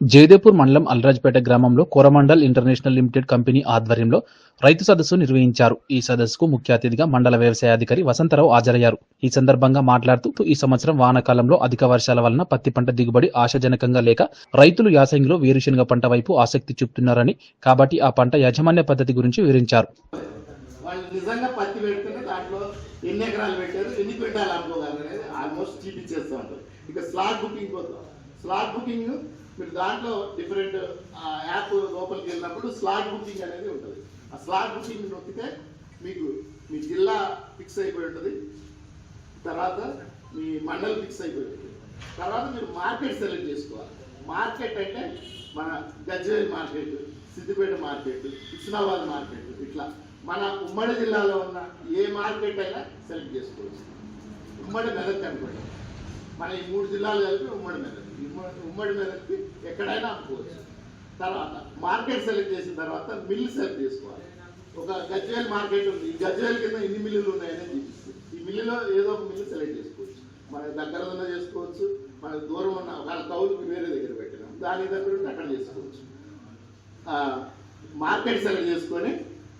జయదేపూర్ మండలం అల్రాజ్పేట గ్రామంలో Coromandel international limited company ఆధ్వర్యంలో రైతు సదస్సు నిర్వహించారు. ఈ సదస్సుకు ముఖ్య అతిథిగా మండల వ్యవసాయాధికారి వసంతరావు హాజరయ్యారు. ఈ సందర్భంగా మాట్లాడుతూ ఈ సంవత్సరం వానాకాలంలో అధిక వర్షాల వలన పత్తి పంట దిగుబడి ఆశాజనకంగా లేక రైతులు యాసంగిలో వేరుశనగ పంట వైపు ఆసక్తి చూపుతున్నారని కాబట్టి ఆ పంట యాజమాన్య పద్ధతి గురించి వివరించారు. వాళ్ళు నిజంగా పత్తి పెడితేనే దాంట్లో ఎన్ని ఎకరాలు పెట్టారు ఎన్ని అనేది ఆల్మోస్ట్ చూపించేస్తూ ఉంటారు. ఇక స్లాట్ బుకింగ్ కోసం స్లాట్ బుకింగ్ మీరు దాంట్లో డిఫరెంట్ యాప్ లోపలికి వెళ్ళినప్పుడు స్లాట్ బుకింగ్ అనేది ఉంటుంది. ఆ స్లాట్ బుకింగ్ నొక్కితే మీకు మీ జిల్లా ఫిక్స్ అయిపోయి ఉంటుంది. తర్వాత మీ మండల్ ఫిక్స్ అయిపోయి ఉంటుంది. తర్వాత మీరు మార్కెట్ సెలెక్ట్ చేసుకోవాలి. మార్కెట్ అంటే మన Gajwel market Siddipet market Husnabad market ఇట్లా. మన ఉమ్మడి జిల్లాలో ఉన్న ఏ మార్కెట్ అయినా సెలెక్ట్ చేసుకోవచ్చు. ఉమ్మడి మెదక్ అనుకోండి. మన ఈ మూడు జిల్లాలు కలిపి ఉమ్మడి మెదక్. ఉమ్మడి- ఉమ్మడి మెదక్కి ఎక్కడైనా అమ్ముకోవచ్చు తర్వాత మార్కెట్ సెలెక్ట్ చేసిన తర్వాత మిల్లు సెలెక్ట్ చేసుకోవాలి. ఒక గజ్వేల్ మార్కెట్ ఉంది. ఈ గజ్వేల్ కింద ఎన్ని మిల్లులు ఉన్నాయని చూపిస్తుంది ఈ మిల్లులో ఏదో ఒక మిల్లు సెలెక్ట్ చేసుకోవచ్చు. మన దగ్గర ఉన్న చేసుకోవచ్చు. మన దూరం ఉన్న వాళ్ళ కౌలుకి వేరే దగ్గర పెట్టినాం. దాని దగ్గర ఉంటే అక్కడ చేసుకోవచ్చు. మార్కెట్ సెలెక్ట్ చేసుకొని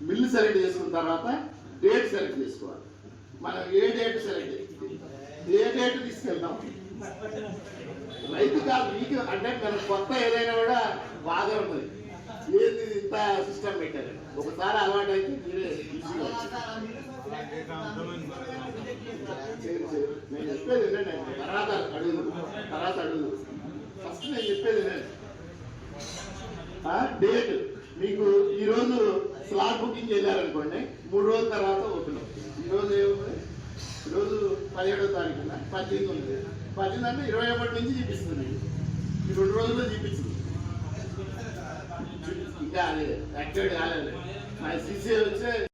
మిల్లు సెలెక్ట్ చేసుకున్న తర్వాత డేట్ సెలెక్ట్ చేసుకోవాలి. మనం ఏ డేట్ సెలెక్ట్ ఏ డేట్ తీసుకెళ్తాం కాదు మీకు అంటే మన కొత్త ఏదైనా కూడా బాగా ఉంటుంది. ఏంది ఇంత సిస్టమ్ పెట్టారు? ఒకసారి అలవాటు అయితే మీరే నేను చెప్పేది వినండి. తర్వాత అడుగు తర్వాత అడుగు ఫస్ట్ నేను చెప్పేది డేట్ మీకు ఈ రోజు స్లాట్ బుకింగ్ వెళ్ళారనుకోండి మూడు రోజుల తర్వాత ఓపెన్ అవుతుంది ఈ రోజు ఏముంది? పదిహేడో తారీఖున పద్దెనిమిది ఉంది. పద్దెనిమిది ఇరవై ఒకటి నుంచి చూపిస్తుంది. ఈ రెండు రోజుల్లో చూపించింది ఇంకా అది యాక్టివేట్ కాలేదు. మరి సీసీ వచ్చే